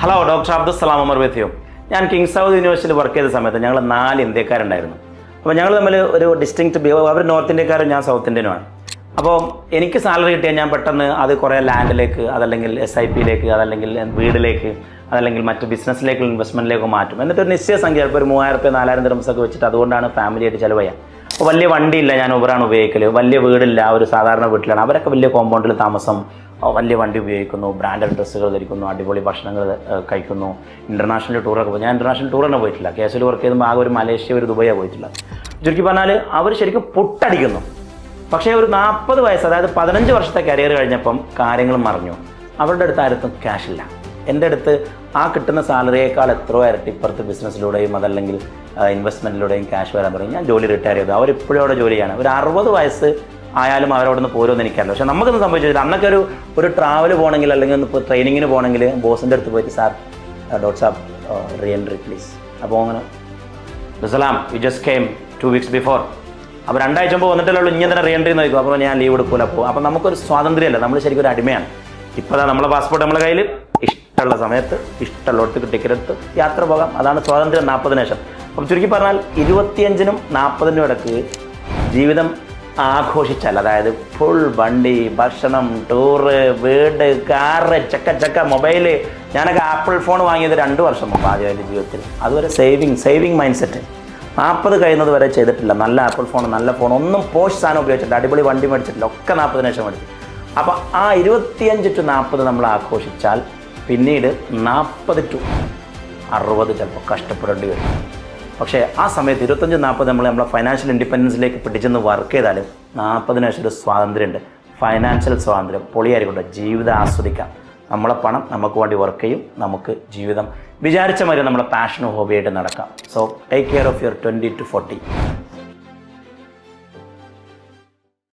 Hello doctor Abdussalam അമർ വെത്തിയോ ഞാൻ കിങ് സൗദ് യൂണിവേഴ്സിറ്റിയിൽ വർക്ക് ചെയ്ത സമയത്ത് ഞങ്ങൾ നാല് ഇന്ത്യക്കാരുണ്ടായിരുന്നു. അപ്പോൾ ഞങ്ങൾ തമ്മിൽ ഒരു ഡിസ്റ്റിങ്ക്റ്റ് അവർ നോർത്ത് ഇന്ത്യക്കാരും ഞാൻ സൗത്ത് ഇന്ത്യനുമാണ്. അപ്പോൾ എനിക്ക് സാലറി കിട്ടിയാൽ ഞാൻ പെട്ടെന്ന് അത് കുറേ ലാൻഡിലേക്ക് അതല്ലെങ്കിൽ എസ് ഐ പിയിലേക്ക് അതല്ലെങ്കിൽ വീടിലേക്ക് അതല്ലെങ്കിൽ മറ്റ് ബിസിനസ്സിലേക്കുള്ള ഇൻവെസ്റ്റ്മെന്റിലേക്ക് മാറ്റും. എന്നിട്ട് ഒരു നിശ്ചയ സംഖ്യ ചിലപ്പോൾ ഒരു മൂവായിരം രൂപ നാലായിരം ദിറംസ് ഒക്കെ വെച്ചിട്ട് അതുകൊണ്ടാണ് ഫാമിലിയായിട്ട് ചിലവ് ചെയ്യാം അപ്പോൾ വലിയ വണ്ടിയില്ല ഞാൻ ഊബറാണ് ഉപയോഗിക്കൽ വലിയ വീടില്ല ഒരു സാധാരണ വീട്ടിലാണ്. അവരൊക്കെ വലിയ കോമ്പൗണ്ടിൽ താമസം വലിയ വണ്ടി ഉപയോഗിക്കുന്നു ബ്രാൻഡഡ് ഡ്രസ്സുകൾ ധരിക്കുന്നു അടിപൊളി ഭക്ഷണങ്ങൾ കഴിക്കുന്നു. ഇന്റർനാഷണൽ ടൂറൊക്കെ പോയി ഞാൻ ഇന്റർനാഷണൽ ടൂർ തന്നെ പോയിട്ടില്ല. കേസിൽ വർക്ക് ചെയ്തുമ്പോൾ ആകെ ഒരു മലേഷ്യ ഒരു ദുബൈയാണ് പോയിട്ടില്ല. ചുരുക്കി പറഞ്ഞാൽ അവർ ശരിക്കും പൊട്ടടിക്കുന്നു. പക്ഷേ ഒരു നാൽപ്പത് വയസ്സ് അതായത് പതിനഞ്ച് വർഷത്തെ കരിയർ കഴിഞ്ഞപ്പം കാര്യങ്ങൾ മറിഞ്ഞു. അവരുടെ അടുത്ത് ആരത്തും ക്യാഷ് ഇല്ല. എന്റെ അടുത്ത് ആ കിട്ടുന്ന സാലറിയേക്കാൾ എത്രയോ ഇരട്ടി ഇപ്പുറത്ത് ബിസിനസ്സിലൂടെയും അതല്ലെങ്കിൽ ഇൻവെസ്റ്റ്മെന്റിലൂടെയും ക്യാഷ് വരാൻ തുടങ്ങി. ഞാൻ ജോലി റിട്ടയർ ചെയ്തു. അവരിപ്പോഴും അവിടെ ജോലിയാണ്. ഒരു അറുപത് വയസ്സ് ആയാലും അവരവിടെ നിന്ന് പോരുമെന്ന് എനിക്കറിയില്ല. പക്ഷേ നമുക്കൊന്നും സംഭവിച്ചില്ല അന്നൊക്കെ ഒരു ഒരു ട്രാവൽ പോകണമെങ്കിൽ അല്ലെങ്കിൽ ഒന്ന് ട്രെയിനിങ്ങിന് പോകണമെങ്കിൽ ബോസിന്റെ അടുത്ത് പോയിട്ട് സാർ ഡോട്ട് സാബ് റീ എൻട്രി പ്ലീസ് അപ്പോൾ അങ്ങനെ. റിസലാം you just came two weeks before അപ്പോൾ രണ്ടാഴ്ച മുമ്പ് വന്നിട്ടല്ലോ ഇങ്ങനെ തന്നെ റീ എൻട്രി നോക്കും അപ്പോൾ ഞാൻ ലീവ് എടുക്കൂല. അപ്പോൾ അപ്പോൾ നമുക്കൊരു സ്വാതന്ത്ര്യമല്ല? നമ്മൾ ശരിക്കും ഒരു അടിമയാണ്. ഇപ്പോൾ നമ്മളെ പാസ്പോർട്ട് നമ്മളെ കയ്യിൽ ഇഷ്ടമുള്ള സമയത്ത് ഇഷ്ടമുള്ളിടത്തേക്ക് ടിക്കറ്റ് യാത്ര പോകാം. അതാണ് സ്വാതന്ത്ര്യം നാൽപ്പതിന് ശേഷം. അപ്പം ചുരുക്കി പറഞ്ഞാൽ ഇരുപത്തിയഞ്ചിനും നാൽപ്പതിനും ഇടയ്ക്ക് ജീവിതം ആഘോഷിച്ചാൽ അതായത് ഫുൾ വണ്ടി ഭക്ഷണം ടൂറ് വീട് കാറ് ചക്ക ചക്ക മൊബൈൽ ഞാനൊക്കെ ആപ്പിൾ ഫോൺ വാങ്ങിയത് രണ്ട് വർഷം മുമ്പ് ആദ്യം എന്റെ ജീവിതത്തിൽ. അതുവരെ സേവിങ് സേവിങ് മൈൻഡ് സെറ്റ് നാൽപ്പത് കഴിയുന്നത് വരെ ചെയ്തിട്ടില്ല. നല്ല ആപ്പിൾ ഫോൺ നല്ല ഫോൺ ഒന്നും പോഷ് സാധനം ഉപയോഗിച്ചിട്ടില്ല. അടിപൊളി വണ്ടി മേടിച്ചിട്ടില്ല. ഒക്കെ നാൽപ്പതിന് ശേഷം മേടിച്ചു. അപ്പോൾ ആ ഇരുപത്തിയഞ്ച് ടു നാൽപ്പത് നമ്മൾ ആഘോഷിച്ചാൽ പിന്നീട് നാൽപ്പത് ടു അറുപത് ചിലപ്പോൾ കഷ്ടപ്പെടേണ്ടി വരും. പക്ഷേ ആ സമയത്ത് ഇരുപത്തഞ്ച് നാൽപ്പത് നമ്മൾ നമ്മളെ ഫൈനാൻഷ്യൽ ഇൻഡിപെൻഡൻസിലേക്ക് പിടിച്ചെന്ന് വർക്ക് ചെയ്താലും നാൽപ്പതിന് ശേഷം ഒരു സ്വാതന്ത്ര്യമുണ്ട്. ഫൈനാൻഷ്യൽ സ്വാതന്ത്ര്യം പൊളിയായിരിക്കട്ടെ ജീവിതം ആസ്വദിക്കാം. നമ്മളെ പണം നമുക്ക് വേണ്ടി വർക്ക് ചെയ്യും നമുക്ക് ജീവിതം. വിചാരിച്ച മാതിരി നമ്മളെ പാഷനും ഹോബിയായിട്ട് നടക്കാം. So take care of your twenty two forty